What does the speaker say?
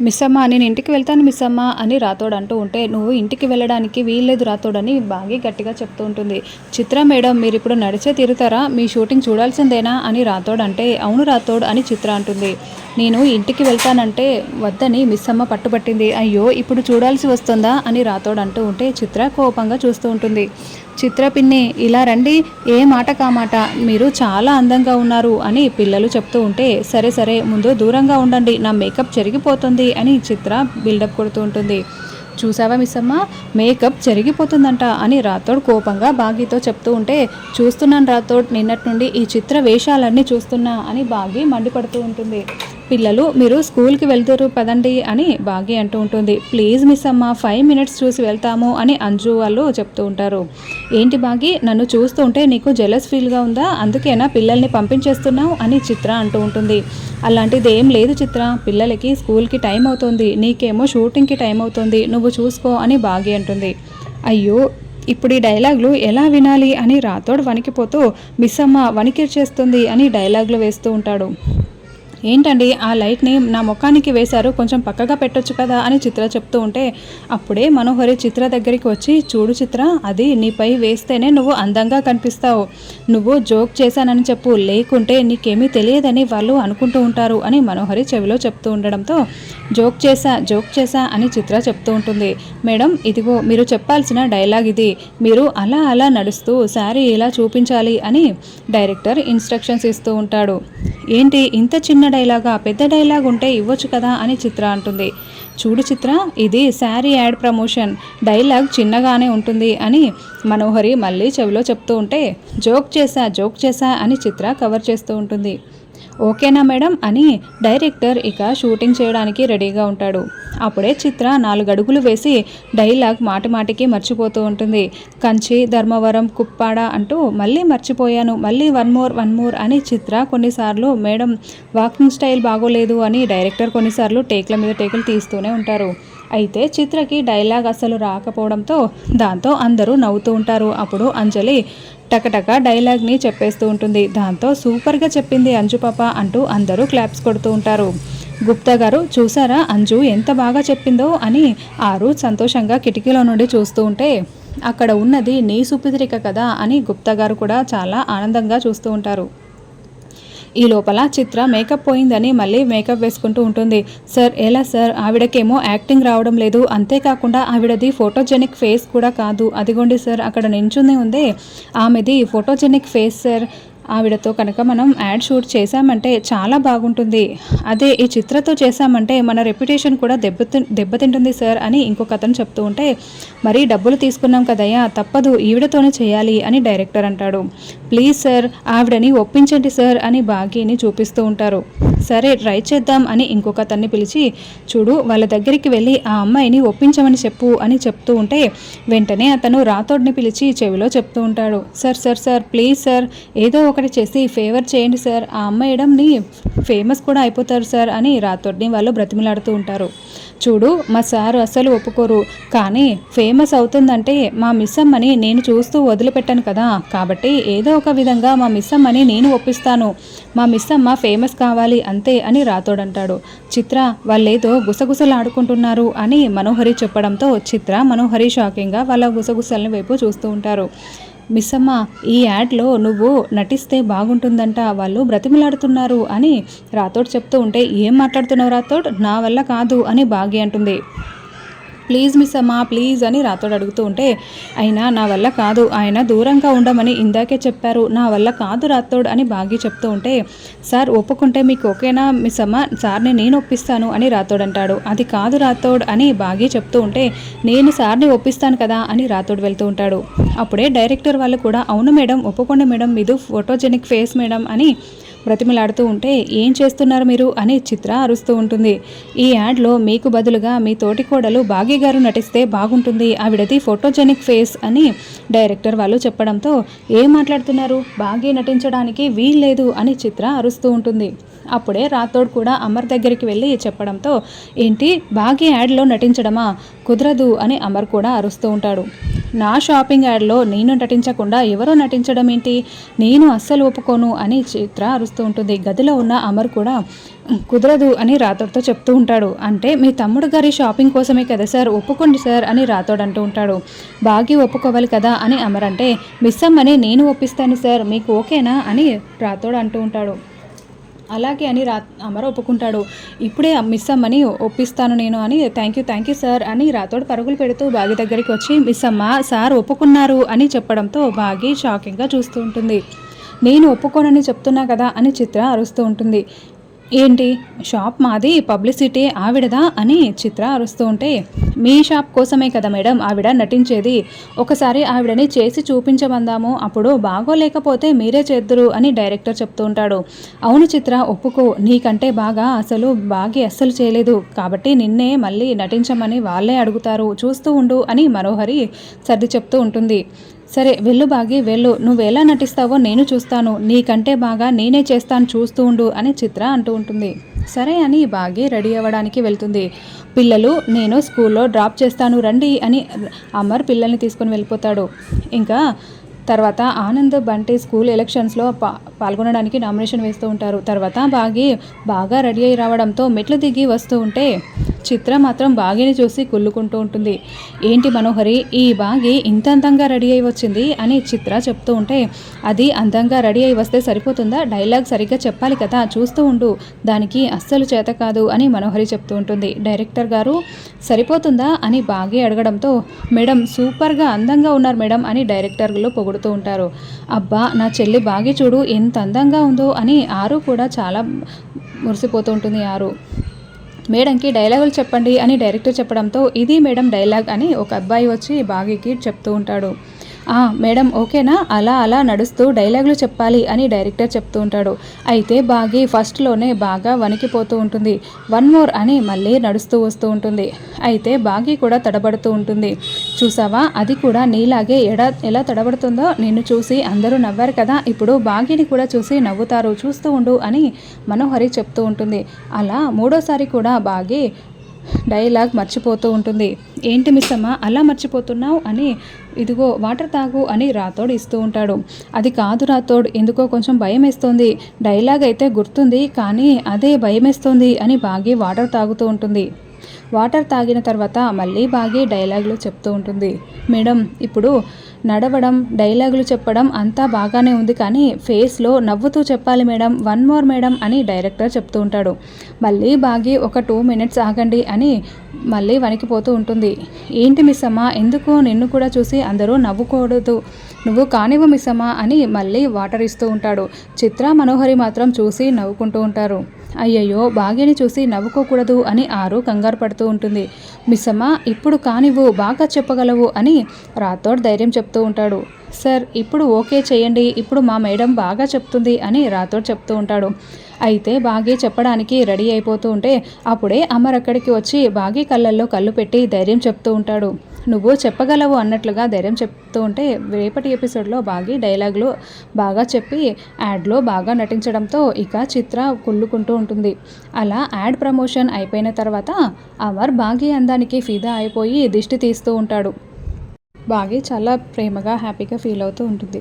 Miss అమ్మ నేను ఇంటికి వెళ్తాను మిస్ అమ్మ అని రాతోడు అంటూ ఉంటే నువ్వు ఇంటికి వెళ్ళడానికి వీల్లేదు రాతోడని బాగా గట్టిగా చెప్తూ ఉంటుంది. చిత్ర మేడం మీరు ఇప్పుడు నడిచే తీరుతారా? మీ షూటింగ్ చూడాల్సిందేనా? అని రాతోడు అంటే అవును రాతోడ్ అని చిత్ర అంటుంది. నేను ఇంటికి వెళ్తానంటే వద్దని మిస్ అమ్మ పట్టుబట్టింది. అయ్యో ఇప్పుడు చూడాల్సి వస్తుందా అని రాతోడు అంటూ ఉంటే చిత్ర కోపంగా చూస్తూ ఉంటుంది. చిత్ర పిన్ని ఇలా రండి ఏ మాట కామాట మీరు చాలా అందంగా ఉన్నారు అని పిల్లలు చెప్తూ ఉంటే సరే సరే ముందు దూరంగా ఉండండి నా మేకప్ చెరిగిపోతుంది అని చిత్ర బిల్డప్ కొడుతూ ఉంటుంది. చూసావా మిస్సమ్మ? మేకప్ చెరిగిపోతుందంట అని రాథోడ్ కోపంగా బాగీతో చెప్తూ ఉంటే చూస్తున్నాను రాథోడ్ నిన్నటి నుండి ఈ చిత్ర వేషాలన్నీ చూస్తున్నా అని బాగి మండిపడుతూ ఉంటుంది. పిల్లలు మీరు స్కూల్కి వెళ్తారు పదండి అని భాగ్య అంటూ ఉంటుంది. ప్లీజ్ మిస్ అమ్మ ఫైవ్ మినిట్స్ చూసి వెళ్తాము అని అంజు వాళ్ళు చెప్తూ ఉంటారు. ఏంటి బాగి నన్ను చూస్తుంటే నీకు జెలస్ ఫీల్గా ఉందా? అందుకేనా పిల్లల్ని పంపించేస్తున్నావు? అని చిత్ర అంటూ ఉంటుంది. అలాంటిది ఏం లేదు చిత్ర. పిల్లలకి స్కూల్కి టైం అవుతుంది. నీకేమో షూటింగ్కి టైం అవుతుంది. నువ్వు చూసుకో అని బాగి అంటుంది. అయ్యో ఇప్పుడు ఈ డైలాగులు ఎలా వినాలి అని రాతోడు వణికిపోతూ మిస్ అమ్మ వణికిర్చేస్తుంది అని డైలాగులు వేస్తూ ఉంటాడు. ఏంటండి ఆ లైట్ని నా ముఖానికి వేశారు కొంచెం పక్కగా పెట్టొచ్చు కదా అని చిత్ర చెప్తూ ఉంటే అప్పుడే మనోహరి చిత్ర దగ్గరికి వచ్చి చూడు చిత్ర అది నీపై వేస్తేనే నువ్వు అందంగా కనిపిస్తావు. నువ్వు జోక్ చేశానని చెప్పు లేకుంటే నీకేమీ తెలియదని వాళ్ళు అనుకుంటూ ఉంటారు అని మనోహరి చెవిలో చెప్తూ ఉండడంతో జోక్ చేశా జోక్ చేశా అని చిత్ర చెప్తూ ఉంటుంది. మేడం ఇదిగో మీరు చెప్పాల్సిన డైలాగ్ ఇది. మీరు అలా అలా నడుస్తూ శారీ ఇలా చూపించాలి అని డైరెక్టర్ ఇన్స్ట్రక్షన్స్ ఇస్తూ ఉంటాడు. ఏంటి ఇంత చిన్న డైలాగా పెద్ద డైలాగ్ ఉంటే ఇవ్వచ్చు కదా అని చిత్ర అంటుంది. చూడు చిత్ర ఇది శారీ యాడ్ ప్రమోషన్. డైలాగ్ చిన్నగానే ఉంటుంది అని మనోహరి మళ్ళీ చెవిలో చెప్తూ ఉంటే జోక్ చేశా జోక్ చేశా అని చిత్ర కవర్ చేస్తూ ఉంటుంది. ఓకేనా మేడం అని డైరెక్టర్ ఇక షూటింగ్ చేయడానికి రెడీగా ఉంటాడు. అప్పుడే చిత్ర నాలుగు అడుగులు వేసి డైలాగ్ మాటిమాటికి మర్చిపోతూ ఉంటుంది. కంచి ధర్మవరం కుప్పాడ అంటూ మళ్ళీ మర్చిపోయాను మళ్ళీ వన్ మోర్ వన్ మోర్ అని చిత్ర కొన్నిసార్లు మేడం వాకింగ్ స్టైల్ బాగోలేదు అని డైరెక్టర్ కొన్నిసార్లు టేక్ల మీద టేకులు తీస్తూనే ఉంటారు. అయితే చిత్రకి డైలాగ్ అసలు రాకపోవడంతో దాంతో అందరూ నవ్వుతూ ఉంటారు. అప్పుడు అంజలి టకటక డైలాగ్ని చెప్పేస్తూ ఉంటుంది. దాంతో సూపర్గా చెప్పింది అంజు పాప అంటూ అందరూ క్లాప్స్ కొడుతూ ఉంటారు. గుప్తా గారు చూసారా అంజు ఎంత బాగా చెప్పిందో? అని ఆరు సంతోషంగా కిటికీలో నుండి చూస్తూ ఉంటే అక్కడ ఉన్నది నీ సుపుత్రిక కదా? అని గుప్తా గారు కూడా చాలా ఆనందంగా చూస్తూ ఉంటారు. ఈ లోపల చిత్ర మేకప్ పోయిందని మళ్ళీ మేకప్ వేసుకుంటూ ఉంటుంది. సార్ ఎలా సార్? ఆవిడకేమో యాక్టింగ్ రావడం లేదు. అంతేకాకుండా ఆవిడది ఫోటోజెనిక్ ఫేస్ కూడా కాదు. అదిగోండి సార్ అక్కడ నించుంది ఉందే. ఆమెది ఫోటోజెనిక్ ఫేస్ సార్. ఆవిడతో కనుక మనం యాడ్ షూట్ చేశామంటే చాలా బాగుంటుంది. అదే ఈ చిత్రతో చేశామంటే మన రెప్యుటేషన్ కూడా దెబ్బతి దెబ్బతింటుంది సార్ అని ఇంకొక అతను చెప్తూ ఉంటే మరీ డబ్బులు తీసుకున్నాం కదయ్యా తప్పదు ఈవిడతోనే చేయాలి అని డైరెక్టర్ అంటాడు. ప్లీజ్ సార్ ఆవిడని ఒప్పించండి సార్ అని బాగీని చూపిస్తూ ఉంటారు. సరే ట్రై చేద్దాం అని ఇంకొక అతన్ని పిలిచి చూడు వాళ్ళ దగ్గరికి వెళ్ళి ఆ అమ్మాయిని ఒప్పించమని చెప్పు అని చెప్తూ ఉంటే వెంటనే అతను రాథోడ్ని పిలిచి చెవిలో చెప్తూ ఉంటాడు. Sir sir sir please sir ఏదో ఒకటి చేసి ఫేవర్ చేయండి సార్ ఆ అమ్మాయిడంని ఫేమస్ కూడా అయిపోతారు సార్ అని రాథోడ్ని వాళ్ళు బ్రతిమలాడుతూ ఉంటారు. చూడు మా సారు అస్సలు ఒప్పుకోరు. కానీ ఫేమస్ అవుతుందంటే మా మిస్ అమ్మని నేను చూస్తూ వదిలిపెట్టాను కదా. కాబట్టి ఏదో ఒక విధంగా మా మిస్ అమ్మని నేను ఒప్పిస్తాను. మా మిస్ అమ్మ ఫేమస్ కావాలి అంతే అని రాతోడంటాడు. చిత్ర వాళ్ళేదో గుసగుసలాడుకుంటున్నారు అని మనోహరి చెప్పడంతో చిత్ర మనోహరి షాకింగ్గా వాళ్ళ గుసగుసలని వైపు చూస్తూ ఉంటారు. మిస్సమ్మా ఈ యాడ్లో నువ్వు నటిస్తే బాగుంటుందంట వాళ్ళు బ్రతిమలాడుతున్నారు అని రాథోడ్ చెప్తూ ఉంటే ఏం మాట్లాడుతున్నావు రాతోడ్ నా వల్ల కాదు అని భాగ్య అంటుంది. ప్లీజ్ మిస్ అమ్మా ప్లీజ్ అని రాతోడు అడుగుతూ ఉంటే అయినా నా వల్ల కాదు ఆయన దూరంగా ఉండమని ఇందాకే చెప్పారు. నా వల్ల కాదు రాతోడు అని బాగి చెప్తూ ఉంటే సార్ ఒప్పుకుంటే మీకు ఓకేనా మిస్ అమ్మ? సార్ని నేను ఒప్పిస్తాను అని రాతోడు అంటాడు. అది కాదు రాతోడ్ అని బాగి చెప్తూ ఉంటే నేను సార్ని ఒప్పిస్తాను కదా అని రాతోడు వెళ్తూ ఉంటాడు. అప్పుడే డైరెక్టర్ వాళ్ళు కూడా అవును మేడం ఒప్పుకోండి మేడం మీదు ఫోటోజెనిక్ ఫేస్ మేడం అని బ్రతిమలాడుతూ ఉంటే ఏం చేస్తున్నారు మీరు? అని చిత్ర అరుస్తూ ఉంటుంది. ఈ యాడ్లో మీకు బదులుగా మీ తోటి కోడలు భాగ్య గారు నటిస్తే బాగుంటుంది ఆవిడది ఫోటోజెనిక్ ఫేస్ అని డైరెక్టర్ వాళ్ళు చెప్పడంతో ఏం మాట్లాడుతున్నారు? బాగీ నటించడానికి వీల్లేదు అని చిత్ర అరుస్తూ ఉంటుంది. అప్పుడే రాథోడ్ కూడా అమర్ దగ్గరికి వెళ్ళి చెప్పడంతో ఏంటి? బాగీ యాడ్లో నటించడమా? కుదరదు అని అమర్ కూడా అరుస్తూ ఉంటాడు. నా షాపింగ్ యాడ్లో నేను నటించకుండా ఎవరో నటించడం ఏంటి నేను అస్సలు ఒప్పుకోను అని చిత్ర అరుస్తూ చేస్తూ ఉంటుంది. గదిలో ఉన్న అమర్ కూడా కుదరదు అని రాతోడ్తో చెప్తూ ఉంటాడు. అంటే మీ తమ్ముడు గారి షాపింగ్ కోసమే కదా సార్? ఒప్పుకోండి సార్ అని రాతోడు అంటూ ఉంటాడు. బాగి ఒప్పుకోవాలి కదా అని అమర్ అంటే మిస్ అమ్మని నేను ఒప్పిస్తాను సార్ మీకు ఓకేనా? అని రాతోడు అంటూ ఉంటాడు. అలాగే అని రా అమర ఒప్పుకుంటాడు. ఇప్పుడే మిస్ అమ్మని ఒప్పిస్తాను నేను అని thank you thank you sir అని రాతోడు పరుగులు పెడుతూ బాగి దగ్గరికి వచ్చి మిస్ అమ్మ సార్ ఒప్పుకున్నారు అని చెప్పడంతో బాగి షాకింగ్గా చూస్తూ ఉంటుంది. నేను ఒప్పుకోనని చెప్తున్నా కదా అని చిత్ర అరుస్తూ ఉంటుంది. ఏంటి? షాప్ మాది పబ్లిసిటీ ఆవిడదా అని చిత్ర అరుస్తూ ఉంటే మీ షాప్ కోసమే కదా మేడం ఆవిడ నటించేది. ఒకసారి ఆవిడని చేసి చూపించమందాము అప్పుడు బాగోలేకపోతే మీరే చేద్దురు అని డైరెక్టర్ చెప్తూ ఉంటాడు. అవును చిత్ర ఒప్పుకో. నీకంటే బాగా అసలు బాగి అస్సలు చేయలేదు. కాబట్టి నిన్నే మళ్ళీ నటించమని వాళ్ళే అడుగుతారు. చూస్తూ ఉండు అని మనోహరి సర్ది చెప్తూ ఉంటుంది. సరే వెళ్ళు బాగి వెళ్ళు. నువ్వు ఎలా నటిస్తావో నేను చూస్తాను. నీకంటే బాగా నేనే చేస్తాను చూస్తూ ఉండు అని చిత్ర అంటూ ఉంటుంది. సరే అని బాగి రెడీ అవ్వడానికి వెళ్తుంది. పిల్లలు నేను స్కూల్లో డ్రాప్ చేస్తాను రండి అని అమర్ పిల్లల్ని తీసుకొని వెళ్ళిపోతాడు. ఇంకా తర్వాత ఆనంద్ బంటి స్కూల్ ఎలక్షన్స్లో పా పాల్గొనడానికి నామినేషన్ వేస్తూ ఉంటారు. తర్వాత బాగి బాగా రెడీ అయి రావడంతో మెట్లు దిగి వస్తూ ఉంటే చిత్ర మాత్రం బాగిని చూసి కుళ్ళుకుంటూ ఉంటుంది. ఏంటి మనోహరి ఈ బాగి ఇంత అందంగా రెడీ అయి వచ్చింది అని చిత్ర చెప్తూ ఉంటే అది అందంగా రెడీ అయి వస్తే సరిపోతుందా? డైలాగ్ సరిగ్గా చెప్పాలి కదా చూస్తూ ఉండు. దానికి అస్సలు చేత కాదు అని మనోహరి చెప్తూ ఉంటుంది. డైరెక్టర్ గారు సరిపోతుందా? అని బాగి అడగడంతో మేడం సూపర్గా అందంగా ఉన్నారు మేడం అని డైరెక్టర్లు పొగుడుతూ ఉంటారు. అబ్బా నా చెల్లి బాగి చూడు ఎంత అందంగా ఉందో అని ఆరు కూడా చాలా మురిసిపోతూ ఉంటుంది ఆరు. మేడంకి డైలాగులు చెప్పండి అని డైరెక్టర్ చెప్పడంతో ఇది మేడం డైలాగ్ అని ఒక అబ్బాయి వచ్చి బాగీకి చెప్తూ ఉంటాడు. మేడం ఓకేనా? అలా అలా నడుస్తూ డైలాగులు చెప్పాలి అని డైరెక్టర్ చెప్తూ ఉంటాడు. అయితే బాగి ఫస్ట్లోనే బాగా వణికిపోతూ ఉంటుంది. వన్ మోర్ అని మళ్ళీ నడుస్తూ వస్తూ ఉంటుంది. అయితే బాగి కూడా తడబడుతూ ఉంటుంది. చూసావా? అది కూడా నీలాగే ఎడ ఎలా తడబడుతుందో నిన్ను చూసి అందరూ నవ్వారు కదా. ఇప్పుడు బాగిని కూడా చూసి నవ్వుతారు. చూస్తూ ఉండు అని మనోహరి చెప్తూ ఉంటుంది. అలా మూడోసారి కూడా బాగి డైలాగ్ మర్చిపోతూ ఉంటుంది. ఏంటి మిస్ అలా మర్చిపోతున్నావు అని ఇదిగో వాటర్ తాగు అని రాతోడు ఇస్తూ ఉంటాడు. అది కాదు రాతోడు ఎందుకో కొంచెం భయం వేస్తుంది డైలాగ్ అయితే గుర్తుంది కానీ అదే భయం వేస్తోంది అని బాగి వాటర్ తాగుతూ ఉంటుంది. వాటర్ తాగిన తర్వాత మళ్ళీ బాగి డైలాగులు చెప్తూ ఉంటుంది. మేడం ఇప్పుడు నడవడం డైలాగులు చెప్పడం అంతా బాగానే ఉంది కానీ ఫేస్లో నవ్వుతూ చెప్పాలి మేడం వన్ మోర్ మేడం అని డైరెక్టర్ చెప్తూ ఉంటాడు. మళ్ళీ బాగి ఒక టూ మినిట్స్ ఆగండి అని మళ్ళీ వణికిపోతూ ఉంటుంది. ఏంటి మిస్ అమ్మ ఎందుకు నిన్ను కూడా చూసి అందరూ నవ్వుకూడదు? నువ్వు కానివ్వు మిస్ అమ్మ అని మళ్ళీ వాటర్ ఇస్తూ ఉంటాడు. చిత్ర మనోహరి మాత్రం చూసి నవ్వుకుంటూ ఉంటారు. అయ్యయ్యో భాగ్యని చూసి నవ్వుకోకూడదు అని ఆరు కంగారు పడుతూ ఉంటుంది. మిస్సమ్మ ఇప్పుడు కానివ్వు బాగా చెప్పగలవు అని రాథోడ్ ధైర్యం చెప్తూ ఉంటాడు. సార్ ఇప్పుడు ఓకే చేయండి ఇప్పుడు మా మేడం బాగా చెప్తుంది అని రాథోడ్ చెప్తూ ఉంటాడు. అయితే బాగి చెప్పడానికి రెడీ అయిపోతూ ఉంటే అప్పుడే అమర్ అక్కడికి వచ్చి బాగి కళ్ళల్లో కళ్ళు పెట్టి ధైర్యం చెప్తూ ఉంటాడు. నువ్వు చెప్పగలవు అన్నట్లుగా ధైర్యం చెప్తూ ఉంటే రేపటి ఎపిసోడ్లో బాగి డైలాగ్లు బాగా చెప్పి యాడ్లో బాగా నటించడంతో ఇక చిత్ర కుళ్ళుకుంటూ ఉంటుంది. అలా యాడ్ ప్రమోషన్ అయిపోయిన తర్వాత అమర్ బాగి అందానికి ఫిదా అయిపోయి దిష్టి తీస్తూ ఉంటాడు. బాగి చాలా ప్రేమగా హ్యాపీగా ఫీల్ అవుతూ ఉంటుంది.